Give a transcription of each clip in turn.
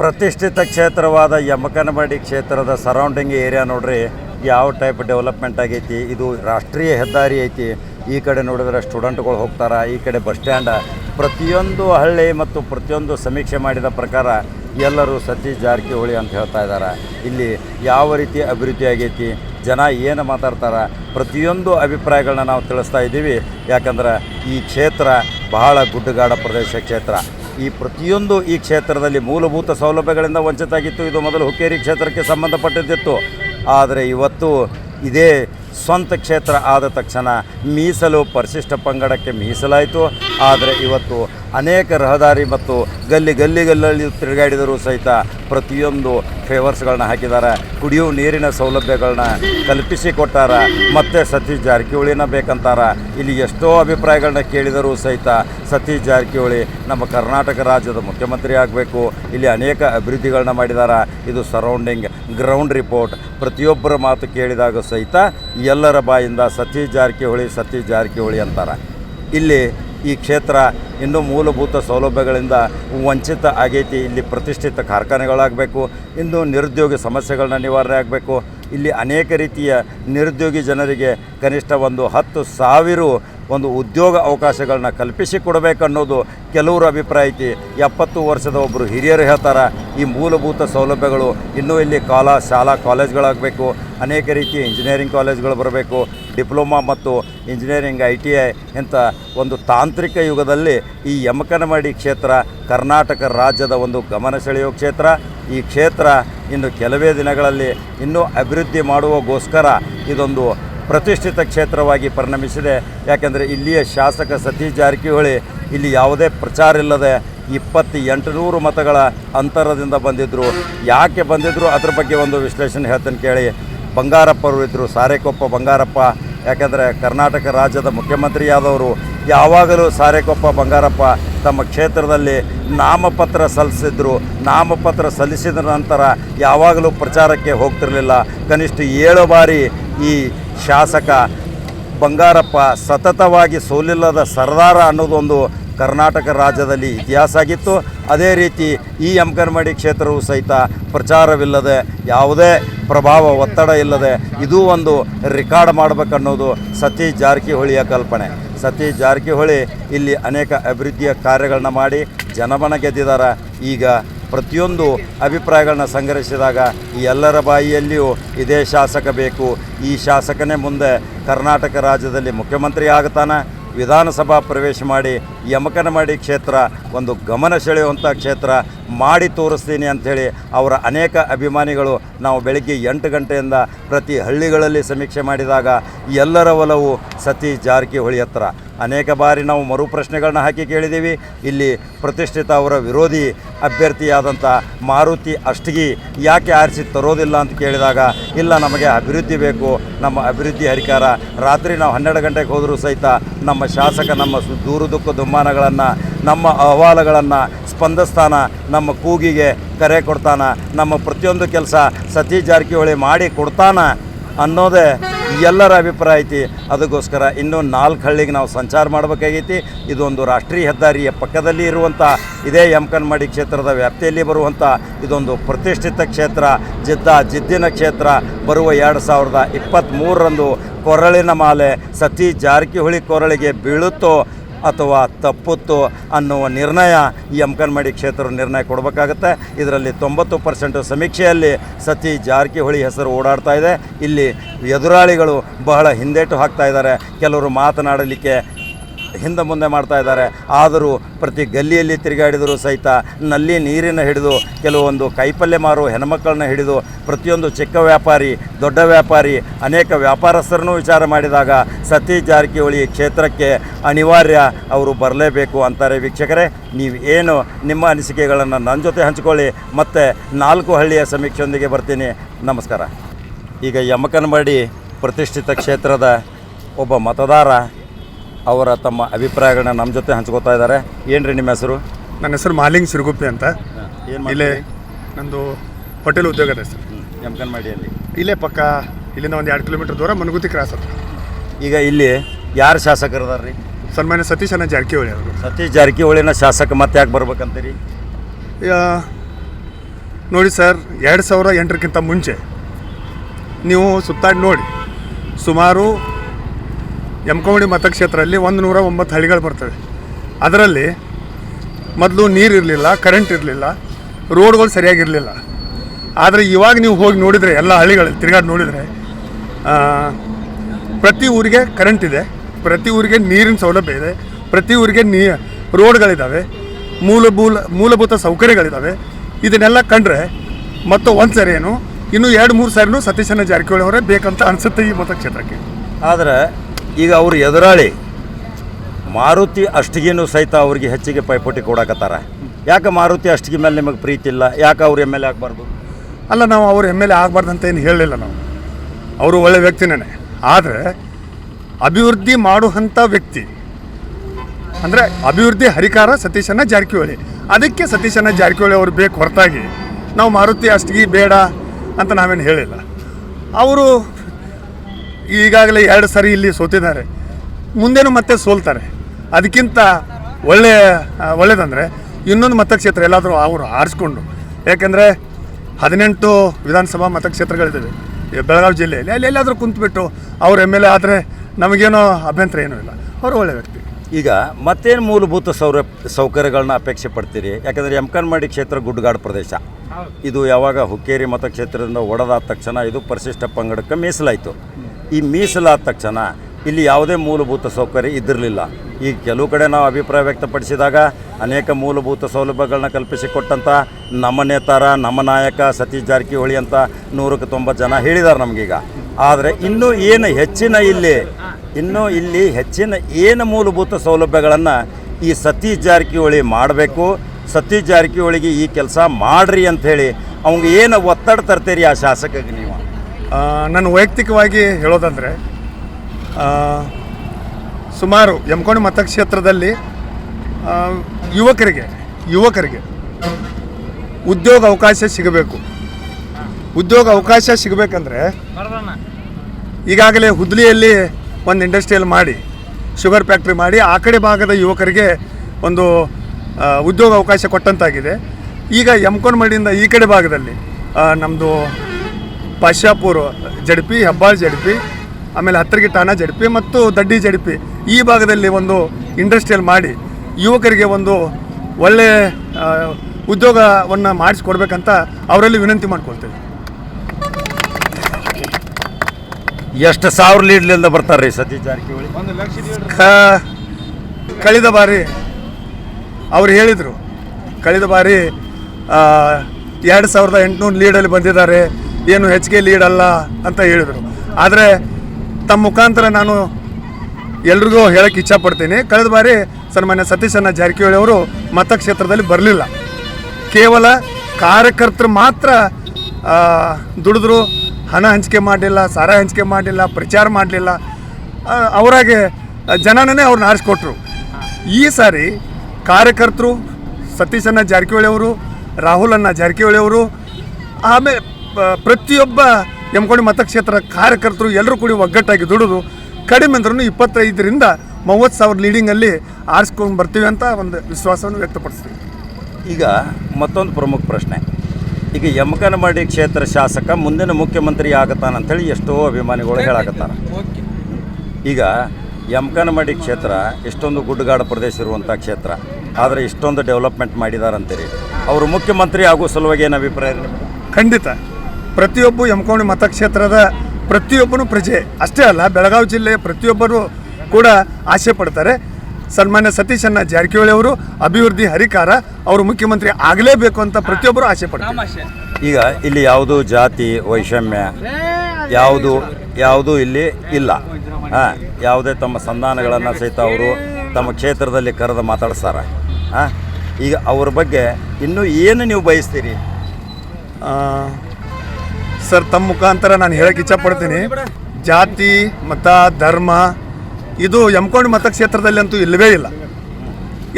ಪ್ರತಿಷ್ಠಿತ ಕ್ಷೇತ್ರವಾದ ಯಮಕನಮಡಿ ಕ್ಷೇತ್ರದ surrounding area ನೋಡ್ರಿ, ಯಾವ ಟೈಪ್ ಡೆವಲಪ್ಮೆಂಟ್ ಆಗೈತಿ, ಇದು ರಾಷ್ಟ್ರೀಯ ಹೆದ್ದಾರಿ ಐತಿ. ಈ ಕಡೆ ನೋಡಿದ್ರೆ ಸ್ಟೂಡೆಂಟ್ಗಳು ಹೋಗ್ತಾರೆ, ಈ ಕಡೆ ಬಸ್ ಸ್ಟ್ಯಾಂಡ ಪ್ರತಿಯೊಂದು ಹಳ್ಳಿ ಮತ್ತು ಪ್ರತಿಯೊಂದು ಸಮೀಕ್ಷೆ ಮಾಡಿದ ಪ್ರಕಾರ ಎಲ್ಲರೂ ಸತೀಶ್ ಜಾರಕಿಹೊಳಿ ಅಂತ ಹೇಳ್ತಾ ಇದ್ದಾರೆ ಇಲ್ಲಿ ಯಾವ ರೀತಿ ಅಭಿವೃದ್ಧಿ ಆಗೈತಿ, ಜನ ಏನು ಮಾತಾಡ್ತಾರೆ, ಪ್ರತಿಯೊಂದು ಅಭಿಪ್ರಾಯಗಳನ್ನ ನಾವು ತಿಳಿಸ್ತಾ ಇದ್ದೀವಿ. ಯಾಕಂದ್ರೆ ಈ ಕ್ಷೇತ್ರ ಬಹಳ ಗುಡ್ಡಗಾಡ ಪ್ರದೇಶ ಕ್ಷೇತ್ರ. ಈ ಪ್ರತಿಯೊಂದು ಈ ಕ್ಷೇತ್ರದಲ್ಲಿ ಮೂಲಭೂತ ಸೌಲಭ್ಯಗಳಿಂದ ವಂಚಿತಾಗಿತ್ತು ಇದು ಮೊದಲು ಹುಕ್ಕೇರಿ ಕ್ಷೇತ್ರಕ್ಕೆ ಸಂಬಂಧಪಟ್ಟಿದ್ದಿತ್ತು. ಆದರೆ ಇವತ್ತು ಇದೇ ಸ್ವಂತ ಕ್ಷೇತ್ರ ಆದ ತಕ್ಷಣ ಮೀಸಲು ಪರಿಶಿಷ್ಟ ಪಂಗಡಕ್ಕೆ ಮೀಸಲಾಯಿತು. ಆದರೆ ಇವತ್ತು ಅನೇಕ ರಹದಾರಿ ಮತ್ತು ಗಲ್ಲಿ ಗಲ್ಲಿ ಗಲ್ಲಲ್ಲಿ ತಿರುಗಾಡಿದರೂ ಸಹಿತ ಪ್ರತಿಯೊಂದು ಫೇವರ್ಸ್ಗಳನ್ನ ಹಾಕಿದ್ದಾರೆ. ಕುಡಿಯುವ ನೀರಿನ ಸೌಲಭ್ಯಗಳನ್ನ ಕಲ್ಪಿಸಿ ಕೊಟ್ಟಾರ ಮತ್ತೆ ಸತೀಶ್ ಜಾರಕಿಹೊಳಿನ ಬೇಕಂತಾರ. ಇಲ್ಲಿ ಎಷ್ಟೋ ಅಭಿಪ್ರಾಯಗಳನ್ನ ಕೇಳಿದರೂ ಸಹಿತ ಸತೀಶ್ ಜಾರಕಿಹೊಳಿ ನಮ್ಮ ಕರ್ನಾಟಕ ರಾಜ್ಯದ ಮುಖ್ಯಮಂತ್ರಿ ಆಗಬೇಕು. ಇಲ್ಲಿ ಅನೇಕ ಅಭಿವೃದ್ಧಿಗಳನ್ನ ಮಾಡಿದ್ದಾರೆ ಇದು ಸರೌಂಡಿಂಗ್ ಗ್ರೌಂಡ್ ರಿಪೋರ್ಟ್ ಪ್ರತಿಯೊಬ್ಬರ ಮಾತು ಕೇಳಿದಾಗ ಸಹಿತ ಎಲ್ಲರ ಬಾಯಿಂದ ಸತೀಶ್ ಜಾರಕಿಹೊಳಿ ಸತೀಶ್ ಜಾರಕಿಹೊಳಿ ಅಂತಾರೆ. ಇಲ್ಲಿ ಈ ಕ್ಷೇತ್ರ ಇನ್ನೂ ಮೂಲಭೂತ ಸೌಲಭ್ಯಗಳಿಂದ ವಂಚಿತ ಆಗೈತಿ. ಇಲ್ಲಿ ಪ್ರತಿಷ್ಠಿತ ಕಾರ್ಖಾನೆಗಳಾಗಬೇಕು, ಇನ್ನೂ ನಿರುದ್ಯೋಗ ಸಮಸ್ಯೆಗಳನ್ನ ನಿವಾರಣೆ ಆಗಬೇಕು. ಇಲ್ಲಿ ಅನೇಕ ರೀತಿಯ ನಿರುದ್ಯೋಗಿ ಜನರಿಗೆ ಕನಿಷ್ಠ ಒಂದು ಹತ್ತು ಸಾವಿರ ಒಂದು ಉದ್ಯೋಗ ಅವಕಾಶಗಳನ್ನ ಕಲ್ಪಿಸಿ ಕೊಡಬೇಕನ್ನೋದು ಕೆಲವರ ಅಭಿಪ್ರಾಯ ಐತಿ ಎಪ್ಪತ್ತು ವರ್ಷದ ಒಬ್ಬರು ಹಿರಿಯರು ಹೇಳ್ತಾರೆ, ಈ ಮೂಲಭೂತ ಸೌಲಭ್ಯಗಳು ಇನ್ನೂ ಇಲ್ಲಿ ಕಾಲ, ಶಾಲಾ ಕಾಲೇಜ್ಗಳಾಗಬೇಕು, ಅನೇಕ ರೀತಿಯ ಇಂಜಿನಿಯರಿಂಗ್ ಕಾಲೇಜ್ಗಳು ಬರಬೇಕು, ಡಿಪ್ಲೊಮಾ ಮತ್ತು ಇಂಜಿನಿಯರಿಂಗ್, ಐ ಟಿ ಐ ಇಂಥ ಒಂದು ತಾಂತ್ರಿಕ ಯುಗದಲ್ಲಿ ಈ ಯಮಕನಮಡಿ ಕ್ಷೇತ್ರ ಕರ್ನಾಟಕ ರಾಜ್ಯದ ಒಂದು ಗಮನ ಸೆಳೆಯುವ ಕ್ಷೇತ್ರ. ಈ ಕ್ಷೇತ್ರ ಇನ್ನು ಕೆಲವೇ ದಿನಗಳಲ್ಲಿ ಇನ್ನೂ ಅಭಿವೃದ್ಧಿ ಮಾಡುವಗೋಸ್ಕರ ಇದೊಂದು ಪ್ರತಿಷ್ಠಿತ ಕ್ಷೇತ್ರವಾಗಿ ಪರಿಣಮಿಸಿದೆ. ಯಾಕೆಂದರೆ ಇಲ್ಲಿಯ ಶಾಸಕ ಸತೀಶ್ ಜಾರಕಿಹೊಳಿ ಇಲ್ಲಿ ಯಾವುದೇ ಪ್ರಚಾರ ಇಲ್ಲದೆ ಇಪ್ಪತ್ತು ಎಂಟುನೂರು ಮತಗಳ ಅಂತರದಿಂದ ಬಂದಿದ್ದರು ಯಾಕೆ ಬಂದಿದ್ದರು ಅದ್ರ ಬಗ್ಗೆ ಒಂದು ವಿಶ್ಲೇಷಣೆ ಹೇಳ್ತೇನೆ ಕೇಳಿ. ಬಂಗಾರಪ್ಪರು ಇದ್ದರು ಸಾರೇಕೊಪ್ಪ ಬಂಗಾರಪ್ಪ. ಯಾಕೆಂದರೆ ಕರ್ನಾಟಕ ರಾಜ್ಯದ ಮುಖ್ಯಮಂತ್ರಿಯಾದವರು ಯಾವಾಗಲೂ ಸಾರೇಕೊಪ್ಪ ಬಂಗಾರಪ್ಪ ತಮ್ಮ ಕ್ಷೇತ್ರದಲ್ಲಿ ನಾಮಪತ್ರ ಸಲ್ಲಿಸಿದ್ರು. ನಾಮಪತ್ರ ಸಲ್ಲಿಸಿದ ನಂತರ ಯಾವಾಗಲೂ ಪ್ರಚಾರಕ್ಕೆ ಹೋಗ್ತಿರಲಿಲ್ಲ. ಕನಿಷ್ಠ ಏಳು ಬಾರಿ ಈ ಶಾಸಕ ಬಂಗಾರಪ್ಪ ಸತತವಾಗಿ ಸೋಲಿಲ್ಲದ ಸರ್ದಾರ ಅನ್ನೋದೊಂದು ಕರ್ನಾಟಕ ರಾಜ್ಯದಲ್ಲಿ ಇತಿಹಾಸ ಆಗಿತ್ತು. ಅದೇ ರೀತಿ ಈ ಅಂಕನವಾಡಿ ಕ್ಷೇತ್ರವು ಸಹಿತ ಪ್ರಚಾರವಿಲ್ಲದೆ, ಯಾವುದೇ ಪ್ರಭಾವ, ಒತ್ತಡ ಇಲ್ಲದೆ ಇದೂ ಒಂದು ರೆಕಾರ್ಡ್ ಮಾಡಬೇಕನ್ನೋದು ಸತೀಶ್ ಜಾರಕಿಹೊಳಿಯ ಕಲ್ಪನೆ. ಸತೀಶ್ ಜಾರಕಿಹೊಳಿ ಇಲ್ಲಿ ಅನೇಕ ಅಭಿವೃದ್ಧಿಯ ಕಾರ್ಯಗಳನ್ನ ಮಾಡಿ ಜನಮನ ಗೆದ್ದಿದ್ದಾರೆ ಈಗ ಪ್ರತಿಯೊಂದು ಅಭಿಪ್ರಾಯಗಳನ್ನ ಸಂಗ್ರಹಿಸಿದಾಗ ಈ ಎಲ್ಲರ ಬಾಯಿಯಲ್ಲಿಯೂ ಇದೇ ಶಾಸಕ ಬೇಕು. ಈ ಶಾಸಕನೇ ಮುಂದೆ ಕರ್ನಾಟಕ ರಾಜ್ಯದಲ್ಲಿ ಮುಖ್ಯಮಂತ್ರಿ ಆಗ್ತಾನೆ ವಿಧಾನಸಭಾ ಪ್ರವೇಶ ಮಾಡಿ ಯಮಕನಮಡಿ ಕ್ಷೇತ್ರ ಒಂದು ಗಮನ ಸೆಳೆಯುವಂಥ ಕ್ಷೇತ್ರ ಮಾಡಿ ತೋರಿಸ್ತೀನಿ ಅಂಥೇಳಿ ಅವರ ಅನೇಕ ಅಭಿಮಾನಿಗಳು ನಾವು ಬೆಳಗ್ಗೆ ಎಂಟು ಗಂಟೆಯಿಂದ ಪ್ರತಿ ಹಳ್ಳಿಗಳಲ್ಲಿ ಸಮೀಕ್ಷೆ ಮಾಡಿದಾಗ ಎಲ್ಲರ ಒಲವು ಸತೀಶ್ ಜಾರಕಿಹೊಳಿ ಹತ್ರ. ಅನೇಕ ಬಾರಿ ನಾವು ಮರು ಪ್ರಶ್ನೆಗಳನ್ನ ಹಾಕಿ ಕೇಳಿದ್ದೀವಿ. ಇಲ್ಲಿ ಪ್ರತಿಷ್ಠಿತ ಅವರ ವಿರೋಧಿ ಅಭ್ಯರ್ಥಿಯಾದಂಥ ಮಾರುತಿ ಅಷ್ಟಗಿ ಯಾಕೆ ಆರಿಸಿ ತರೋದಿಲ್ಲ ಅಂತ ಕೇಳಿದಾಗ, ಇಲ್ಲ ನಮಗೆ ಅಭಿವೃದ್ಧಿ ಬೇಕು, ನಮ್ಮ ಅಭಿವೃದ್ಧಿ ಹರಿಕಾರ ರಾತ್ರಿ ನಾವು ಹನ್ನೆರಡು ಗಂಟೆಗೆ ಹೋದರೂ ಸಹಿತ ನಮ್ಮ ಶಾಸಕ, ನಮ್ಮ ಸು ದೂರು ದುಃಖ ದುಮ್ಮಾನಗಳನ್ನು ನಮ್ಮ ಅಹವಾಲುಗಳನ್ನು ಸ್ಪಂದಿಸ್ತಾನ ನಮ್ಮ ಕೂಗಿಗೆ ಕರೆ ಕೊಡ್ತಾನ, ನಮ್ಮ ಪ್ರತಿಯೊಂದು ಕೆಲಸ ಸತೀಶ್ ಜಾರಕಿಹೊಳಿ ಮಾಡಿ ಕೊಡ್ತಾನ ಅನ್ನೋದೇ ಎಲ್ಲರ ಅಭಿಪ್ರಾಯ ಐತಿ. ಅದಕ್ಕೋಸ್ಕರ ಇನ್ನೂ ನಾಲ್ಕು ಹಳ್ಳಿಗೆ ನಾವು ಸಂಚಾರ ಮಾಡಬೇಕಾಗೈತಿ. ಇದೊಂದು ರಾಷ್ಟ್ರೀಯ ಹೆದ್ದಾರಿಯ ಪಕ್ಕದಲ್ಲಿ ಇರುವಂಥ ಇದೇ ಯಮಕನ್ಮಡಿ ಕ್ಷೇತ್ರದ ವ್ಯಾಪ್ತಿಯಲ್ಲಿ ಬರುವಂಥ ಇದೊಂದು ಪ್ರತಿಷ್ಠಿತ ಕ್ಷೇತ್ರ. ಜಿದ್ದ ಜಿದ್ದಿನ ಕ್ಷೇತ್ರ. ಬರುವ ಎರಡು ಸಾವಿರದ ಇಪ್ಪತ್ತ್ಮೂರರಂದು ಕೊರಳಿನ ಮಾಲೆ, ಸತಿ ಜಾರಕಿಹೊಳಿ ಕೊರಳಿಗೆ ಬೀಳುತ್ತೋ ಅಥವಾ ತಪ್ಪುತ್ತು ಅನ್ನುವ ನಿರ್ಣಯ ಈ ಯಮಕನ್ಮಡಿ ಕ್ಷೇತ್ರ ನಿರ್ಣಯ ಕೊಡಬೇಕಾಗತ್ತೆ. ಇದರಲ್ಲಿ ತೊಂಬತ್ತು ಪರ್ಸೆಂಟ್ ಸಮೀಕ್ಷೆಯಲ್ಲಿ ಸತಿ ಜಾರಕಿಹೊಳಿ ಹೆಸರು ಓಡಾಡ್ತಾ ಇದೆ. ಇಲ್ಲಿ ಎದುರಾಳಿಗಳು ಬಹಳ ಹಿಂದೇಟು ಹಾಕ್ತಾ ಇದ್ದಾರೆ. ಕೆಲವರು ಮಾತನಾಡಲಿಕ್ಕೆ ಹಿಂದೆ ಮುಂದೆ ಮಾಡ್ತಾ ಇದ್ದಾರೆ. ಆದರೂ ಪ್ರತಿ ಗಲ್ಲಿಯಲ್ಲಿ ತಿರುಗಾಡಿದರೂ ಸಹಿತ ನಲ್ಲಿ ನೀರಿನ ಹಿಡಿದು ಕೆಲವೊಂದು ಕೈಪಲ್ಯ ಮಾರು ಹೆಣ್ಮಕ್ಕಳನ್ನ ಹಿಡಿದು ಪ್ರತಿಯೊಂದು ಚಿಕ್ಕ ವ್ಯಾಪಾರಿ, ದೊಡ್ಡ ವ್ಯಾಪಾರಿ, ಅನೇಕ ವ್ಯಾಪಾರಸ್ಥರನ್ನು ವಿಚಾರ ಮಾಡಿದಾಗ ಸತೀಶ್ ಜಾರಕಿಹೊಳಿ ಕ್ಷೇತ್ರಕ್ಕೆ ಅನಿವಾರ್ಯ ಅವರು ಬರಲೇಬೇಕು ಅಂತಾರೆ ವೀಕ್ಷಕರೇ. ನೀವು ಏನು ನಿಮ್ಮ ಅನಿಸಿಕೆಗಳನ್ನು ನನ್ನ ಜೊತೆ ಹಂಚಿಕೊಳ್ಳಿ. ಮತ್ತು ನಾಲ್ಕು ಹಳ್ಳಿಯ ಸಮೀಕ್ಷೆಯೊಂದಿಗೆ ಬರ್ತೀನಿ. ನಮಸ್ಕಾರ. ಈಗ ಯಮಕನಬಾಡಿ ಪ್ರತಿಷ್ಠಿತ ಕ್ಷೇತ್ರದ ಒಬ್ಬ ಮತದಾರ ಅವರ ತಮ್ಮ ಅಭಿಪ್ರಾಯಗಳನ್ನ ನಮ್ಮ ಜೊತೆ ಹಂಚ್ಕೋತಾ ಇದ್ದಾರೆ. ಏನ್ರಿ ರೀ ನಿಮ್ಮ ಹೆಸರು? ನನ್ನ ಹೆಸರು ಮಾಲಿಂಗ್ ಸಿರುಗುಪ್ಪಿ ಅಂತ. ಏನು ಇಲ್ಲೇ ನಂದು ಹೋಟೆಲ್ ಉದ್ಯೋಗ ಇದೆ ಸರ್ ಯಮಕನಮಡಿಯಲ್ಲಿ ಇಲ್ಲೇ ಪಕ್ಕ ಇಲ್ಲಿಂದ ಒಂದು ಎರಡು ಕಿಲೋಮೀಟರ್ ದೂರ ಮನುಗುತಿ ಕ್ರಾಸ್ ಹತ್ರ. ಈಗ ಇಲ್ಲಿ ಯಾರು ಶಾಸಕರು ಅದಾರ ರೀ ಸನ್ಮಾನ್ಯ ಸತೀಶ್ ಅನ್ನ ಜಾರಕಿಹೊಳಿ ಅವರು. ಸತೀಶ್ ಜಾರಕಿಹೊಳಿನ ಶಾಸಕ ಮತ್ತೆ ಯಾಕೆ ಬರ್ಬೇಕಂತೀರಿ? ನೋಡಿ ಸರ್ ಎರಡು ಸಾವಿರ ಎಂಟರಕ್ಕಿಂತ ಮುಂಚೆ ನೀವು ಸುತ್ತಾಡಿ ನೋಡಿ. ಸುಮಾರು ಯಮಕವಡಿ ಮತಕ್ಷೇತ್ರದಲ್ಲಿ ಒಂದು ನೂರ ಒಂಬತ್ತು ಹಳ್ಳಿಗಳು ಬರ್ತವೆ. ಅದರಲ್ಲಿ ಮೊದಲು ನೀರು ಇರಲಿಲ್ಲ ಕರೆಂಟ್ ಇರಲಿಲ್ಲ ರೋಡ್ಗಳು ಸರಿಯಾಗಿರಲಿಲ್ಲ. ಆದರೆ ಇವಾಗ ನೀವು ಹೋಗಿ ನೋಡಿದರೆ, ಎಲ್ಲ ಹಳ್ಳಿಗಳಲ್ಲಿ ತಿರುಗಾಡಿ ನೋಡಿದರೆ ಪ್ರತಿ ಊರಿಗೆ ಕರೆಂಟ್ ಇದೆ, ಪ್ರತಿ ಊರಿಗೆ ನೀರಿನ ಸೌಲಭ್ಯ ಇದೆ, ಪ್ರತಿ ಊರಿಗೆ ನೀ ರೋಡ್ಗಳಿದ್ದಾವೆ ಮೂಲಭೂಲ ಮೂಲಭೂತ ಸೌಕರ್ಯಗಳಿದ್ದಾವೆ ಇದನ್ನೆಲ್ಲ ಕಂಡ್ರೆ ಮತ್ತು ಒಂದು ಏನು, ಇನ್ನು ಎರಡು ಮೂರು ಸಾರಿನೂ ಸತೀಶನ ಜಾರಕಿಹೊಳಿ ಅವರೇ ಬೇಕಂತ ಅನಿಸುತ್ತೆ ಈ ಮತಕ್ಷೇತ್ರಕ್ಕೆ. ಆದರೆ ಈಗ ಅವ್ರ ಎದುರಾಳಿ, ಮಾರುತಿ ಅಷ್ಟಿಗೆನೂ ಸಹಿತ ಅವ್ರಿಗೆ ಹೆಚ್ಚಿಗೆ ಪೈಪೋಟಿ ಕೊಡಕತ್ತಾರ. ಯಾಕೆ ಮಾರುತಿ ಅಷ್ಟಿಗೆ ಮೇಲೆ ನಿಮಗೆ ಪ್ರೀತಿ ಇಲ್ಲ? ಯಾಕೆ ಅವ್ರು ಎಂ ಎಲ್ ಎ ಆಗಬಾರ್ದು? ಅಲ್ಲ, ನಾವು ಅವ್ರ ಎಂ ಎಲ್ ಎ ಆಗಬಾರ್ದಂತ ಏನು ಹೇಳಲಿಲ್ಲ ನಾವು. ಅವರು ಒಳ್ಳೆ ವ್ಯಕ್ತಿನೇ ಆದರೆ ಅಭಿವೃದ್ಧಿ ಮಾಡುವಂಥ ವ್ಯಕ್ತಿ, ಅಂದರೆ ಅಭಿವೃದ್ಧಿ ಹರಿಕಾರ ಸತೀಶನ ಜಾರಕಿಹೊಳಿ. ಅದಕ್ಕೆ ಸತೀಶನ ಜಾರಕಿಹೊಳಿ ಅವರು ಬೇಕು ಹೊರತಾಗಿ, ನಾವು ಮಾರುತಿ ಅಷ್ಟಿಗೆ ಬೇಡ ಅಂತ ನಾವೇನು ಹೇಳಿಲ್ಲ. ಅವರು ಈಗಾಗಲೇ ಎರಡು ಸರಿ ಇಲ್ಲಿ ಸೋತಿದ್ದಾರೆ. ಮುಂದೇನು ಮತ್ತೆ ಸೋಲ್ತಾರೆ. ಅದಕ್ಕಿಂತ ಒಳ್ಳೆಯ ಒಳ್ಳೆಯದಂದರೆ ಇನ್ನೊಂದು ಮತಕ್ಷೇತ್ರ ಎಲ್ಲಾದರೂ ಅವರು ಆರಿಸ್ಕೊಂಡು ಯಾಕೆಂದರೆ ಹದಿನೆಂಟು ವಿಧಾನಸಭಾ ಮತಕ್ಷೇತ್ರಗಳಿದ್ದಾವೆ. ಈ ಬೆಳಗಾವಿ ಜಿಲ್ಲೆಯಲ್ಲಿ ಅಲ್ಲಿ ಎಲ್ಲಾದರೂ ಕುಂತ್ಬಿಟ್ಟು ಅವ್ರು ಎಂ ಎಲ್ ಎ ಆದರೆ ನಮಗೇನೋ ಅಭ್ಯಂತರ ಏನೂ ಇಲ್ಲ. ಅವರು ಒಳ್ಳೆಯ ವ್ಯಕ್ತಿ. ಈಗ ಮತ್ತೇನು ಮೂಲಭೂತ ಸೌರ ಸೌಕರ್ಯಗಳನ್ನ ಅಪೇಕ್ಷೆ ಪಡ್ತೀರಿ? ಯಾಕಂದರೆ ಯಮಕನ್ಮಡಿ ಕ್ಷೇತ್ರ ಗುಡ್ಡಗಾಡು ಪ್ರದೇಶ. ಇದು ಯಾವಾಗ ಹುಕ್ಕೇರಿ ಮತಕ್ಷೇತ್ರದಿಂದ ಒಡೆದಾದ ತಕ್ಷಣ ಇದು ಪರಿಶಿಷ್ಟ ಪಂಗಡಕ್ಕೆ ಮೀಸಲಾಯಿತು. ಈ ಮೀಸಲಾದ ತಕ್ಷಣ ಇಲ್ಲಿ ಯಾವುದೇ ಮೂಲಭೂತ ಸೌಕರ್ಯ ಇದ್ದಿರಲಿಲ್ಲ. ಈ ಕೆಲವು ಕಡೆ ನಾವು ಅಭಿಪ್ರಾಯ ವ್ಯಕ್ತಪಡಿಸಿದಾಗ ಅನೇಕ ಮೂಲಭೂತ ಸೌಲಭ್ಯಗಳನ್ನ ಕಲ್ಪಿಸಿಕೊಟ್ಟಂಥ ನಮ್ಮ ನೇತಾರ, ನಮ್ಮ ನಾಯಕ ಸತೀಶ್ ಜಾರಕಿಹೊಳಿ ಅಂತ ನೂರಕ್ಕೆ ತೊಂಬತ್ತು ಜನ ಹೇಳಿದ್ದಾರೆ ನಮಗೀಗ. ಆದರೆ ಇನ್ನೂ ಏನು ಹೆಚ್ಚಿನ ಇಲ್ಲಿ, ಇನ್ನೂ ಇಲ್ಲಿ ಹೆಚ್ಚಿನ ಏನು ಮೂಲಭೂತ ಸೌಲಭ್ಯಗಳನ್ನು ಈ ಸತೀಶ್ ಜಾರಕಿಹೊಳಿ ಮಾಡಬೇಕು, ಸತೀಶ್ ಜಾರಕಿಹೊಳಿಗೆ ಈ ಕೆಲಸ ಮಾಡ್ರಿ ಅಂಥೇಳಿ ಅವ್ಗೆ ಏನು ಒತ್ತಡ ತರ್ತೀರಿ ಆ ಶಾಸಕಗೆ ನೀವು? ನನ್ನ ವೈಯಕ್ತಿಕವಾಗಿ ಹೇಳೋದಂದರೆ ಸುಮಾರು ಯಮಕೋಣಿ ಮತಕ್ಷೇತ್ರದಲ್ಲಿ ಯುವಕರಿಗೆ ಯುವಕರಿಗೆ ಉದ್ಯೋಗ ಅವಕಾಶ ಸಿಗಬೇಕು. ಉದ್ಯೋಗ ಅವಕಾಶ ಸಿಗಬೇಕಂದ್ರೆ ಈಗಾಗಲೇ ಹುದ್ಲಿಯಲ್ಲಿ ಒಂದು ಇಂಡಸ್ಟ್ರಿಯಲ್ ಮಾಡಿ, ಶುಗರ್ ಫ್ಯಾಕ್ಟ್ರಿ ಮಾಡಿ, ಆ ಕಡೆ ಭಾಗದ ಯುವಕರಿಗೆ ಒಂದು ಉದ್ಯೋಗ ಅವಕಾಶ ಕೊಟ್ಟಂತಾಗಿದೆ. ಈಗ ಯಮಕೋನ್ಮಡಿಯಿಂದ ಈ ಕಡೆ ಭಾಗದಲ್ಲಿ ನಮ್ಮದು ಪಾಶ್ಯಾಪುರ ಜಡ್ಪಿ ಹೆಬ್ಬಾಳ್ ಜಡ್ಪಿ ಆಮೇಲೆ ಹತ್ತರಗಿ ಠಾಣಾ ಜಡ್ಪಿ ಮತ್ತು ದಡ್ಡಿ ಜಡ್ಪಿ. ಈ ಭಾಗದಲ್ಲಿ ಒಂದು ಇಂಡಸ್ಟ್ರಿಯಲ್ ಮಾಡಿ ಯುವಕರಿಗೆ ಒಂದು ಒಳ್ಳೆ ಆ, ಉದ್ಯೋಗವನ್ನು ಮಾಡಿಸ್ಕೊಡ್ಬೇಕಂತ ಅವರಲ್ಲಿ ವಿನಂತಿ ಮಾಡ್ಕೊಳ್ತೇವೆ. ಎಷ್ಟು ಸಾವಿರ ಲೀಡ್ಲಿಂದ ಬರ್ತಾರೆ ರೀ ಸತೀಶ್ ಜಾರಕಿಹೊಳಿ? ಕಳೆದ ಬಾರಿ ಅವ್ರು ಹೇಳಿದರು. ಕಳೆದ ಬಾರಿ ಎರಡು ಸಾವಿರದ ಎಂಟುನೂರು ಲೀಡಲ್ಲಿ ಬಂದಿದ್ದಾರೆ. ಏನು ಹೆಚ್ಚಿಗೆ ಲೀಡ್ ಅಲ್ಲ ಅಂತ ಹೇಳಿದರು. ಆದರೆ ತಮ್ಮ ಮುಖಾಂತರ ನಾನು ಎಲ್ರಿಗೂ ಹೇಳಕ್ಕೆ ಇಚ್ಛಪಡ್ತೀನಿ. ಕಳೆದ ಬಾರಿ ಸನ್ಮಾನ್ಯ ಸತೀಶಣ್ಣ ಜಾರಕಿಹೊಳಿ ಅವರು ಮತಕ್ಷೇತ್ರದಲ್ಲಿ ಬರಲಿಲ್ಲ. ಕೇವಲ ಕಾರ್ಯಕರ್ತರು ಮಾತ್ರ ದುಡಿದ್ರು, ಹಣ ಹಂಚಿಕೆ ಮಾಡಲಿಲ್ಲ, ಸಾರ ಹಂಚಿಕೆ ಮಾಡಲಿಲ್ಲ, ಪ್ರಚಾರ ಮಾಡಲಿಲ್ಲ. ಅವರಾಗೆ ಜನನೇ ಅವ್ರನ್ನ ಆರಿಸ್ಕೊಟ್ರು. ಈ ಸಾರಿ ಕಾರ್ಯಕರ್ತರು ಸತೀಶಣ್ಣ ಜಾರಕಿಹೊಳಿ ಅವರು ರಾಹುಲಣ್ಣ ಜಾರಕಿಹೊಳಿ ಅವರು, ಆಮೇಲೆ ಪ್ರತಿಯೊಬ್ಬ ಯಮಕೋಣಿ ಮತಕ್ಷೇತ್ರ ಕಾರ್ಯಕರ್ತರು ಎಲ್ಲರೂ ಕೂಡಿ ಒಗ್ಗಟ್ಟಾಗಿ ದುಡಿದು ಕಡಿಮೆ ಅಂದ್ರೂ ಇಪ್ಪತ್ತೈದರಿಂದ ಮೂವತ್ತು ಸಾವಿರ ಲೀಡಿಂಗಲ್ಲಿ ಆರಿಸ್ಕೊಂಡು ಬರ್ತೀವಿ ಅಂತ ಒಂದು ವಿಶ್ವಾಸವನ್ನು ವ್ಯಕ್ತಪಡಿಸ್ತೀವಿ. ಈಗ ಮತ್ತೊಂದು ಪ್ರಮುಖ ಪ್ರಶ್ನೆ. ಈಗ ಯಮಕನಮಡಿ ಕ್ಷೇತ್ರ ಶಾಸಕ ಮುಂದಿನ ಮುಖ್ಯಮಂತ್ರಿ ಆಗತ್ತಾನಂತೇಳಿ ಎಷ್ಟೋ ಅಭಿಮಾನಿಗಳು ಹೇಳಾಕತ್ತಾರ. ಈಗ ಯಮಕನಮಡಿ ಕ್ಷೇತ್ರ ಇಷ್ಟೊಂದು ಗುಡ್ಡಗಾಡು ಪ್ರದೇಶ ಇರುವಂಥ ಕ್ಷೇತ್ರ ಆದರೆ ಇಷ್ಟೊಂದು ಡೆವಲಪ್ಮೆಂಟ್ ಮಾಡಿದಾರಂತೀರಿ. ಅವರು ಮುಖ್ಯಮಂತ್ರಿ ಆಗೋ ಸಲುವಾಗಿ ಏನು ಅಭಿಪ್ರಾಯ ಖಂಡಿತ. ಪ್ರತಿಯೊಬ್ಬ ಯಮಕೋಣಿ ಮತಕ್ಷೇತ್ರದ ಪ್ರತಿಯೊಬ್ಬನು ಪ್ರಜೆ. ಅಷ್ಟೇ ಅಲ್ಲ ಬೆಳಗಾವಿ ಜಿಲ್ಲೆಯ ಪ್ರತಿಯೊಬ್ಬರು ಕೂಡ ಆಸೆ ಪಡ್ತಾರೆ. ಸನ್ಮಾನ್ಯ ಸತೀಶಣ್ಣ ಜಾರಕಿಹೊಳಿ ಅವರು ಅಭಿವೃದ್ಧಿ ಹರಿಕಾರ ಅವರು ಮುಖ್ಯಮಂತ್ರಿ ಆಗಲೇಬೇಕು ಅಂತ ಪ್ರತಿಯೊಬ್ಬರು ಆಸೆ ಪಡ್ತಾರೆ. ಈಗ ಇಲ್ಲಿ ಯಾವುದು ಜಾತಿ ವೈಷಮ್ಯ ಯಾವುದು ಯಾವುದೂ ಇಲ್ಲಿ ಇಲ್ಲ. ಹಾಂ ಯಾವುದೇ ತಮ್ಮ ಸಂಧಾನಗಳನ್ನು ಸಹಿತ ಅವರು ತಮ್ಮ ಕ್ಷೇತ್ರದಲ್ಲಿ ಕರೆದು ಮಾತಾಡಿಸ್ತಾರೆ ಹಾಂ ಈಗ ಅವ್ರ ಬಗ್ಗೆ ಇನ್ನೂ ಏನು ನೀವು ಬಯಸ್ತೀರಿ? ಆ, ಸರ್ ತಮ್ಮ ಮುಖಾಂತರ ನಾನು ಹೇಳಕ್ಕೆ ಇಚ್ಛಪಡ್ತೀನಿ. ಜಾತಿ ಮತ ಧರ್ಮ ಇದು ಎಮ್ಕೊಂಡು ಮತಕ್ಷೇತ್ರದಲ್ಲಿ ಅಂತೂ ಇಲ್ಲವೇ ಇಲ್ಲ.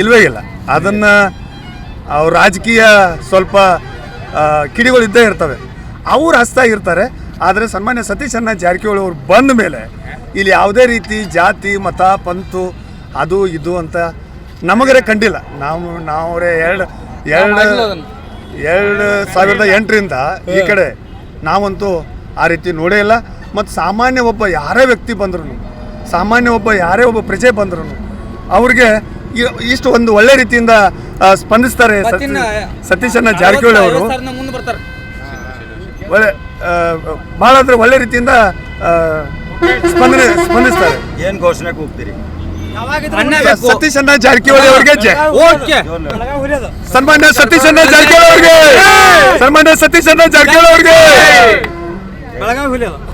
ಇಲ್ಲವೇ ಇಲ್ಲ. ಅದನ್ನು ಅವ್ರ ರಾಜಕೀಯ ಸ್ವಲ್ಪ ಕಿಡಿಗಳು ಇದ್ದೇ ಇರ್ತವೆ. ಅವ್ರು ಹಸ್ತಾ ಇರ್ತಾರೆ. ಆದರೆ ಸನ್ಮಾನ್ಯ ಸತೀಶಣ್ಣ ಜಾರಕಿಹೊಳಿ ಅವರು ಬಂದ ಮೇಲೆ ಇಲ್ಲಿ ಯಾವುದೇ ರೀತಿ ಜಾತಿ ಮತ ಪಂತು ಅದು ಇದು ಅಂತ ನಮಗರೆ ಕಂಡಿಲ್ಲ. ನಾವು ನಾವರೇ ಎರಡು ಎರಡು ಎರಡು ಸಾವಿರದ ಎಂಟರಿಂದ ಈ ಕಡೆ ನಾವಂತೂ ಆ ರೀತಿ ನೋಡೇ ಇಲ್ಲ. ಮತ್ತು ಸಾಮಾನ್ಯ ಒಬ್ಬ ಯಾರೇ ವ್ಯಕ್ತಿ ಬಂದ್ರು ಸಾಮಾನ್ಯ ಒಬ್ಬ ಯಾರೇ ಒಬ್ಬ ಪ್ರಜೆ ಬಂದ್ರು ಅವ್ರಿಗೆ ಇಷ್ಟು ಒಂದು ಒಳ್ಳೆ ರೀತಿಯಿಂದ ಸ್ಪಂದಿಸ್ತಾರೆ ಸತೀಶ್ ಸತೀಶಣ್ಣ ಜಾರಕಿಹೊಳಿ ಅವರು. ಮುಂದೆ ಬರ್ತಾರೆ. ಒಳ್ಳೆ ಬಹಳ ಭಾಳ ಅಂದ್ರೆ ಒಳ್ಳೆ ರೀತಿಯಿಂದ ಸ್ಪಂದನೆ ಸ್ಪಂದಿಸ್ತಾರೆ. ಏನು ಘೋಷಣೆ ಬೇಕು ಸತೀಶ್ ಅಣ್ಣ ಜಾರಕಿಹೊಳಿ ಅವ್ರಿಗೆ ಜೈ. ಓಕೆ. ಸನ್ಮಾನ್ಯ ಸತೀಶ್ ಅಣ್ಣ ಜಾರಕಿಹೊಳಿ ಅವ್ರಿಗೆ. ಸನ್ಮಾನ್ಯ ಸತೀಶ್ ಅಣ್ಣ ಜಾರಕಿಹೊಳಿ ಅವ್ರಿಗೆ.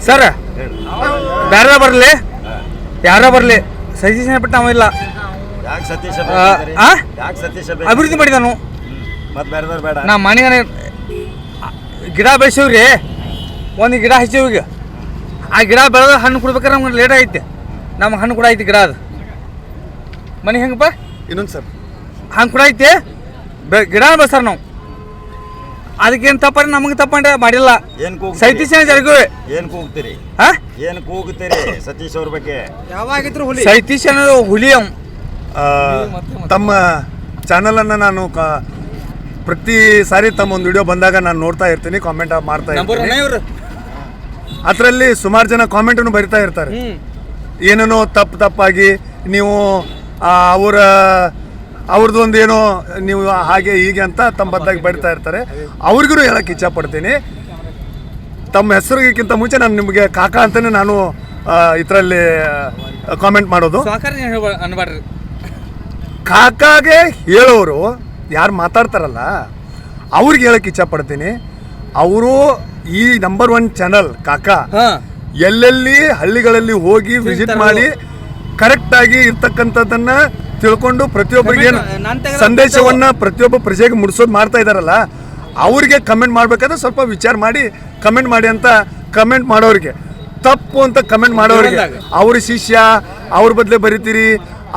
ಸರ್ ಬ್ಯಾರ ಬರ್ಲಿ. ಯಾರ ಬರ್ಲಿ. ಸತೀಶ್ ಬಿಟ್ಟು ನಾವು ಇಲ್ಲ. ಯಾಕೆ ಸತೀಶ ಆ, ಆ? ಯಾಕೆ ಸತೀಶ ಅಭಿವೃದ್ಧಿ ಮಾಡಿದಾನು. ಮತ್ತೆ ಬೇರೆದವ್ರು ಬೇಡ. ನಾ ಮನೆಗೆ ಗಿಡ ಬೆಳೆಸಿವ್ರಿ. ಒಂದು ಗಿಡ ಹಚ್ಚಿವಿ ಈಗ ಆ ಗಿಡ ಬೆಳೆದ ಹಣ್ಣು ಕೊಡ್ಬೇಕಾದ್ರೆ ನಮ್ಗೆ ಲೇಟ್ ಐತಿ ನಮ್ಗೆ ಹಣ್ಣು ಕೂಡ ಐತಿ ಗಿಡ ಅದು. ಮನೆ ಹೆಂಗಪ್ಪ? ಇನ್ನೊಂದು ಸರ್. ಹಂಗೆ ಕೂಡ ಐತೆ? ಬೆ ಗಿಡ ಬೆಳೆಸ್ತಾರ ನಾವು? ಅದಕ್ಕೇನು ತಪ್ಪ ನಮಗೆ ತಪ್ಪಂಡೆ ಮಾಡಿಲ್ಲ. ಏನು ಕೂಗ್ತೀರಿ? ಸೈತಿಶನ ಜರುಗುವೆ. ಏನು ಕೂಗ್ತೀರಿ? ಹಾ? ಏನು ಕೂಗ್ತೀರಿ ಸತೀಶ್ ಅವ್ರ ಬಗ್ಗೆ? ಯಾವಾಗಿದ್ರು ಹುಲಿ. ಅವ್ ಆ, ತಮ್ಮ ಚಾನಲನ್ನು ನಾನು ಕ- ಪ್ರತಿ ಸಾರಿ ತಮ್ಮ ಒಂದು ವಿಡಿಯೋ ಬಂದಾಗ ನಾನು ನೋಡ್ತಾ ಇರ್ತೀನಿ ಕಾಮೆಂಟ್ ಮಾಡ್ತಾ ನಂಬರ್ ಇರ್ತೀನಿ. ಇವ್ರು. ಅದರಲ್ಲಿ ಸುಮಾರು ಜನ ಕಾಮೆಂಟನ್ನು ಬರಿತಾ ಇರ್ತಾರೆ. ಹ್ಞೂ ಏನೇನೋ ತಪ್ಪು ತಪ್ಪಾಗಿ ನೀವು ಅವರ ಅವ್ರದ್ದು ಒಂದು ಏನೋ ನೀವು ಹಾಗೆ ಹೀಗೆ ಅಂತ ತಮ್ಮ ಬದ್ದಾಗಿ ಬರಿತಾ ಇರ್ತಾರೆ. ಅವ್ರಿಗೂ ಹೇಳಕ್ಕೆ ಇಚ್ಛಪಡ್ತೀನಿ ತಮ್ಮ ಹೆಸರಿಗಿಂತ ಮುಂಚೆ ನಾನು ನಿಮಗೆ ಕಾಕಾ ಅಂತಲೇ ನಾನು ಇದರಲ್ಲಿ ಕಾಮೆಂಟ್ ಮಾಡೋದು. ಕಾಕಾಗೆ ಹೇಳೋರು ಯಾರು ಮಾತಾಡ್ತಾರಲ್ಲ ಅವ್ರಿಗೆ ಹೇಳಕ್ಕೆ ಇಚ್ಛಪಡ್ತೀನಿ ಅವರು ಈ ನಂಬರ್ ಒನ್ ಚಾನಲ್ ಕಾಕಾ ಹಾಂ. ಎಲ್ಲೆಲ್ಲಿ ಹಳ್ಳಿಗಳಲ್ಲಿ ಹೋಗಿ ವಿಸಿಟ್ ಮಾಡಿ ಕರೆಕ್ಟ್ ಆಗಿ ಇರ್ತಕ್ಕಂಥದ್ದನ್ನ ತಿಳ್ಕೊಂಡು ಪ್ರತಿಯೊಬ್ಬರಿಗೆ ಸಂದೇಶವನ್ನ ಪ್ರತಿಯೊಬ್ಬ ಪ್ರಜೆಗೆ ಮುಡಿಸೋದು ಮಾಡ್ತಾ ಇದಾರಲ್ಲ ಅವರಿಗೆ ಕಮೆಂಟ್ ಮಾಡ್ಬೇಕಾದ್ರೆ ಸ್ವಲ್ಪ ವಿಚಾರ ಮಾಡಿ ಕಮೆಂಟ್ ಮಾಡಿ ಅಂತ ಕಮೆಂಟ್ ಮಾಡೋರಿಗೆ. ತಪ್ಪು ಅಂತ ಕಮೆಂಟ್ ಮಾಡೋರಿಗೆ. ಅವ್ರ ಶಿಷ್ಯ ಅವ್ರ ಬದಲೇ ಬರಿತೀರಿ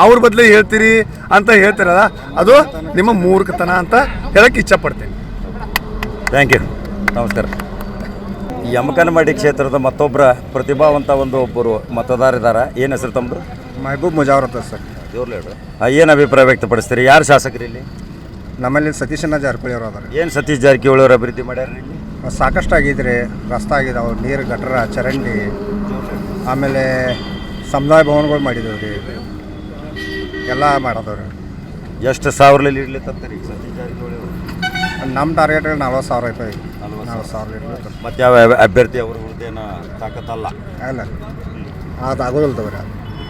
ಅವ್ರ ಬದಲೇ ಹೇಳ್ತೀರಿ ಅಂತ ಹೇಳ್ತಿರಲ್ಲ ಅದು ನಿಮ್ಮ ಮೂರ್ಖತನ ಅಂತ ಹೇಳಕ್ಕೆ ಇಚ್ಛಪಡ್ತೀನಿ. ಥ್ಯಾಂಕ್ ಯು ನಮಸ್ಕಾರ. ಈ ಯಮಕನಮಡಿ ಕ್ಷೇತ್ರದ ಮತ್ತೊಬ್ಬರ ಪ್ರತಿಭಾವಂತ ಒಂದು ಒಬ್ಬರು ಮತದಾರಿದ್ದಾರೆ ಏನು ಹೆಸರು ತಮ್ಮದು ಮಹಬೂಬ್ ಮುಜಾವರ್ ಅಂತ ಸರ್. ಜೋರ್ಲೇಡು ಏನು ಅಭಿಪ್ರಾಯ ವ್ಯಕ್ತಪಡಿಸ್ತೀರಿ? ಯಾರು ಶಾಸಕರು ಇಲ್ಲಿ? ನಮ್ಮಲ್ಲಿ ಸತೀಶಣ್ಣ ಜಾರಕಿಹೊಳಿ ಅವರು ಅದಾರೆ. ಏನು ಸತೀಶ್ ಜಾರಕಿಹೊಳಿ ಅವರು ಅಭಿವೃದ್ಧಿ ಮಾಡ್ಯಾರ ಇಲ್ಲಿ? ಸಾಕಷ್ಟು ಆಗಿದ್ರಿ ರಸ್ತೆ ಆಗಿದಾವೆ ನೀರು ಗಟ್ರ ಚರಂಡಿ ಆಮೇಲೆ ಸಮುದಾಯ ಭವನಗಳು ಮಾಡಿದ್ದೇವೆ ರೀ ಎಲ್ಲ ಮಾಡದವ್ರಿ. ಎಷ್ಟು ಸಾವಿರಲ್ಲಿ ಇರಲಿ ಈಗ ಸತೀಶ್ ಜಾರಕಿಹೊಳಿ ಅವರು? ನಮ್ಮ ಟಾರ್ಗೆಟ್ ನಲ್ವತ್ತು ಸಾವಿರ ರೂಪಾಯಿ ನಲ್ವತ್ತು ಸಾವಿರ. ಇರ್ಬೇಕು ಮತ್ತೆ ಯಾವ ಅಭ್ಯರ್ಥಿ ಅವರು ಹುದ್ದೆನ ತಾಕತ್ತಲ್ಲ? ಅಲ್ಲ ಅದು ಆಗೋದಿಲ್ಲ ತಗೋರಿ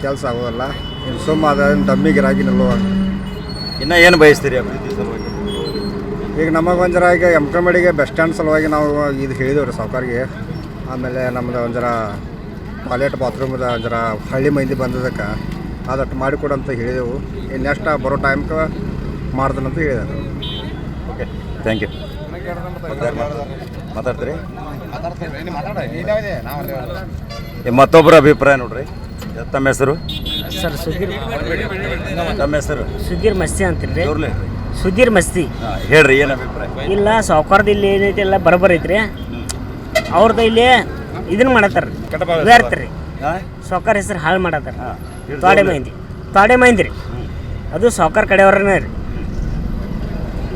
ಕೆಲಸ ಆಗೋದಲ್ಲ. ಇನ್ನು ಸುಮ್ಮ ಅದೇನು ಡಮ್ಮಿ ಗಿರಾಕಿ ನಿಲ್ಲುವ ಇನ್ನೂ ಏನು ಬಯಸ್ತೀರಿ ಅಭಿವೃದ್ಧಿ ಸಲುವಾಗಿ? ಈಗ ನಮಗೆ ಒಂದು ಜರ ಈಗ ಎಮ್ಕಮಡಿಗೆ ಬಸ್ ಸ್ಟ್ಯಾಂಡ್ ಸಲುವಾಗಿ ನಾವು ಇದು ಹೇಳಿದೇವೆ ರೀ ಸಾವ್ಕಾರಿಗೆ. ಆಮೇಲೆ ನಮ್ದು ಒಂಥರ ಜರ ಟಾಯ್ಲೆಟ್ ಬಾತ್ರೂಮ್ದ ಒಂದು ಜರ ಹಳ್ಳಿ ಮಂದಿ ಬಂದದಕ್ಕೆ ಅದಟ್ಟು ಮಾಡಿಕೊಡು ಅಂತ ಹೇಳಿದೆವು. ಇನ್ನು ನೆಕ್ಸ್ಟ್ ಬರೋ ಟೈಮ್ಗೆ ಮಾಡ್ದನಂತ ಹೇಳಿದೆ ಓಕೆ ಥ್ಯಾಂಕ್ ಯು ಮಾತಾಡ್ತೀರಿ? ಈ ಮತ್ತೊಬ್ಬರ ಅಭಿಪ್ರಾಯ ನೋಡ್ರಿ. ತಮ್ಮ ಹೆಸರು? ಸರ್ ಸುಧೀರ್ ತಮ್ಮ ಹೆಸರು? ಸುಧೀರ್ ಮಸ್ತಿ ಅಂತೀರಿ ಸುಧೀರ್ ಮಸ್ತಿ. ಹೇಳ್ರಿ ಏನು ಅಭಿಪ್ರಾಯ? ಇಲ್ಲ ಸಾವುಕಾರದ ಇಲ್ಲಿ ಏನೈತಿ ಎಲ್ಲ ಬರೋಬ್ಬರ ಐತ್ರಿ. ಅವ್ರದ್ದು ಇಲ್ಲಿ ಇದನ್ನ ಮಾಡತ್ತಾರ ಬೇರ್ತರಿ ಸಾವುಕಾರ ಹೆಸರು ಹಾಳು ಮಾಡತ್ತಾರ. ತಾಡೆ ತೋಡೆ ಮೈಂದಿ. ತೋಡೆ ಮೈಂದಿ ರೀ. ಅದು ಸಾವುಕಾರ ಕಡೆಯವ್ರನ್ನೇ ರೀ.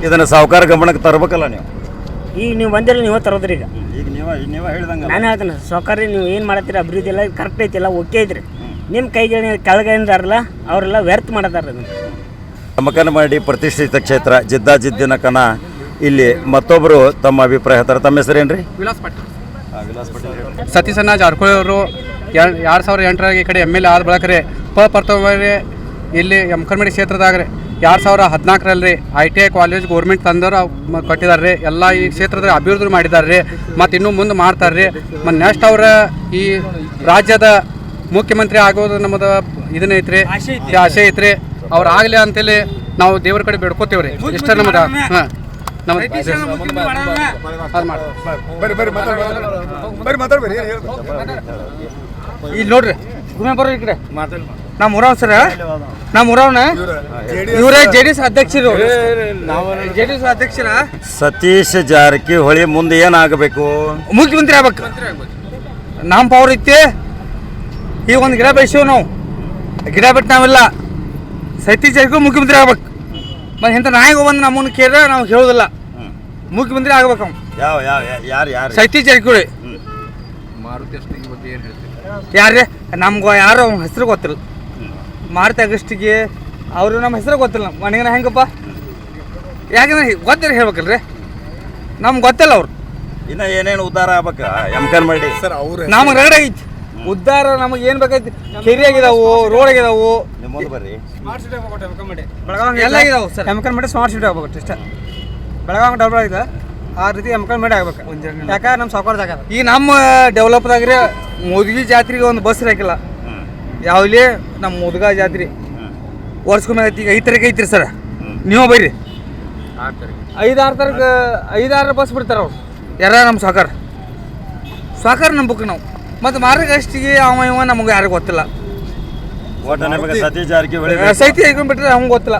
ಇದನ್ನು ಸಾವುಕಾರ ಗಮನಕ್ಕೆ ತರಬೇಕಲ್ಲ ನೀವು? ಈಗ ನೀವು ಬಂದಿಲ್ಲ ನೀವು ತರೋದ್ರಿ ಈಗ. ಈಗ ನೀವು ನೀವು ಹೇಳ್ದಂಗೆ ನಾನು ಹೇಳ್ತೇನೆ ಸಾವುಕಾರ ನೀವು ಏನು ಮಾಡತ್ತೀರಿ ಅಭಿವೃದ್ಧಿ ಎಲ್ಲ ಕರೆಕ್ಟ್ ಐತಿ ಎಲ್ಲ ಓಕೆ ಐತ್ರಿ. ನಿಮ್ಮ ಕೈಗೆ ಕೆಳಗೇನಿದಾರಲ್ಲ ಅವರೆಲ್ಲ ವ್ಯರ್ಥ ಮಾಡತ್ತಾರ ಮಕನಮಾಡಿ ಪ್ರತಿಷ್ಠಿತ ಕ್ಷೇತ್ರ ಜಿದ್ದಾಜಿದ್ದಿನ ಕನ ಇಲ್ಲಿ ಮತ್ತೊಬ್ಬರು ತಮ್ಮ ಅಭಿಪ್ರಾಯ ಹೇಳ್ತಾರೆ. ತಮ್ಮ ಹೆಸರೇನು ರೀ ವಿಲಾಸ್ ಪಾಟೀಲ್. ವಿಲಾಸ್ ಪಟೇಲ್ ಸತೀಶಣ್ಣ ಜಾರಕಿಹೊಳಿ ಅವರು ಎರಡು ಸಾವಿರದ ಎಂಟರಾಗ ಈ ಕಡೆ ಎಂ ಎಲ್ ಎ ಆದ ಬಳಕರೆ ಪ. ಪ್ರಥಮವಾಗಿ ಇಲ್ಲಿ ಯಮಕರ್ಮಡಿ ಕ್ಷೇತ್ರದಾಗ ರೀ. ಎರಡು ಸಾವಿರ ಹದಿನಾಲ್ಕರಲ್ಲಿ I T I college government ತಂದವರು ಕೊಟ್ಟಿದ್ದಾರೆ ರೀ. ಎಲ್ಲ ಈ ಕ್ಷೇತ್ರದ ಅಭಿವೃದ್ಧಿ ಮಾಡಿದ್ದಾರೆ ರೀ. ಮತ್ತು ಇನ್ನೂ ಮುಂದೆ ಮಾಡ್ತಾರೆ ರೀ ಮತ್ತು ನೆಕ್ಸ್ಟ್ ಅವರ ಈ ರಾಜ್ಯದ ಮುಖ್ಯಮಂತ್ರಿ ಆಗೋದು ನಮ್ಮದು ಇದನ್ನ ಐತ್ರಿ? ಆಸೆ ಐತ್ರಿ. ಅವ್ರು ಆಗ್ಲಿ ಅಂತೇಳಿ ನಾವು ದೇವ್ರ ಕಡೆ ಬೇಡ್ಕೋತೇವೆ ರೀ ಇಷ್ಟ ನಮ್ದ ಹಾಂ. ನಮ್ಮ ಇಲ್ಲಿ ನೋಡ್ರಿ ಗುಮೆ ಈ ಕಡೆ. ನಮ್ಮ ಊರವ್ ಸರ. ನಮ್ಮ ಊರವ್ನ. ಇವರೇ ಜೆ ಡಿ ಎಸ್ ಅಧ್ಯಕ್ಷರು ಜೆ ಡಿ ಎಸ್ ಅಧ್ಯಕ್ಷರ. ಸತೀಶ್ ಜಾರಕಿಹೊಳಿ ಮುಂದೆ ಏನಾಗಬೇಕು ಮುಖ್ಯಮಂತ್ರಿ ಆಗ್ಬೇಕು. ನಮ್ಮ ಪವರ್ ಐತಿ. ಈಗ ಒಂದು ಗಿಡ ಬೆಳೆಸಿವ್ ನಾವು. ಗಿಡ ಬಿಟ್ಟು ನಾವೆಲ್ಲ ಸತೀಶ್ ಜಾರಕಿಹೊಳಿ ಮುಖ್ಯಮಂತ್ರಿ ಆಗ್ಬೇಕು. ಮತ್ತು ಇಂಥ ನಾಯಿಗೆ ಒಂದು ನಮ್ಮನ್ನು ಕೇಳಿದ್ರೆ ನಾವು ಹೇಳೋದಿಲ್ಲ. ಮುಖ್ಯಮಂತ್ರಿ ಆಗ್ಬೇಕು ಅವ್ನು ಯಾವ ಯಾವ ಯಾರು ಯಾರು? ಸತೀಶ್ ಜಾರಕಿಹೊಳಿ ಹ್ಮ್. ಯಾರೇ ನಮ್ಗೆ ಯಾರು ಅವ್ನ ಹೆಸರು ಗೊತ್ತಿಲ್ಲ. ಮಾರುತಿ ಅಗಸ್ಟಿಗೆ ಅವರು ನಮ್ಮ ಹೆಸರು ಗೊತ್ತಿಲ್ಲ. ಮನೆಗೆ ಹೆಂಗಪ್ಪ? ಯಾಕಂದ್ರೆ ಗೊತ್ತಿಲ್ಲ ಹೇಳ್ಬೇಕಲ್ರಿ. ನಮ್ಗೆ ಗೊತ್ತಿಲ್ಲ ಅವ್ರು. ಇನ್ನ ಏನೇನು ಉದ್ಧಾರ ಆಗ್ಬೇಕ ಎಮ್ಕನ್ ಮಾಡಿ ಸರ್ ಅವ್ರು ನಮ್ಗೆ ರಗಡೆ ಐತಿ ಉದ್ಧಾರ ನಮಗೆ ಏನು ಬೇಕೈತಿ ಕೆರಿಯಾಗಿದಾವು ಆಗಿದಾವು ರೋಡ್ ಆಗಿದಾವು ನಿಮ್ಮ ಮುಂದೆ ಬರ್ರಿ ಬೆಳಗಾವಿ ಎಲ್ಲ ಆಗಿದಾವು ಸರ್. ಎಮ್ಕನ್ ಮಾಡಿ ಸ್ಮಾರ್ಟ್ ಸಿಟಿ ಆಗ್ಬೇಕು ಇಷ್ಟ. ಬೆಳಗಾವಿ ಡಬಲ್ ಆಗಿದೆ ಆ ರೀತಿ ಎಮ್ಕನ್ ಮಾಡಿ ಆಗ್ಬೇಕು. ಯಾಕಂದ್ರೆ ನಮ್ಮ ಸಾಕೋರ್ ಜಾಗ ನಮ್ಮ ಈಗ ನಮ್ಮ ಡೆವಲಪ್ದಾಗ್ರೆ ಮುದುಗಿ ಜಾತ್ರೆಗೆ ಒಂದು ಬಸ್ ಹಾಕಿಲ್ಲ ಯಾವ್ಲಿ? ನಮ್ಮ ಮುದುಗ ಜಾತ್ರೆ. ವರ್ಷಕ್ಕೊಮ್ಮೆ ಐತಿ ಈಗ ಐದು ತಾರೀಕು ಐತ್ರಿ ಸರ್. ನೀವು ಬೈರಿ. ಐದಾರು ತಾರೀಕು ಐದಾರು ಬಸ್ ಬಿಡ್ತಾರೆ ಅವ್ರು. ಯಾರ ನಮ್ಮ ಸಾಕಾರ ಸಾಕಾರ ನಂಬಕ್ಕೆ ನಾವು. ಮತ್ತು ಮಾರ್ಗ ಅಷ್ಟಿಗೆ ಅವ ಇವ ನಮಗೆ ಯಾರಿಗೂ ಗೊತ್ತಿಲ್ಲ. ಒಟ್ಟು ನಮಗೆ ಸತೀಶ್ ಜಾರಕಿಹೊಳಿ ಸೈತಿ ಗೊತ್ತಿಲ್ಲ.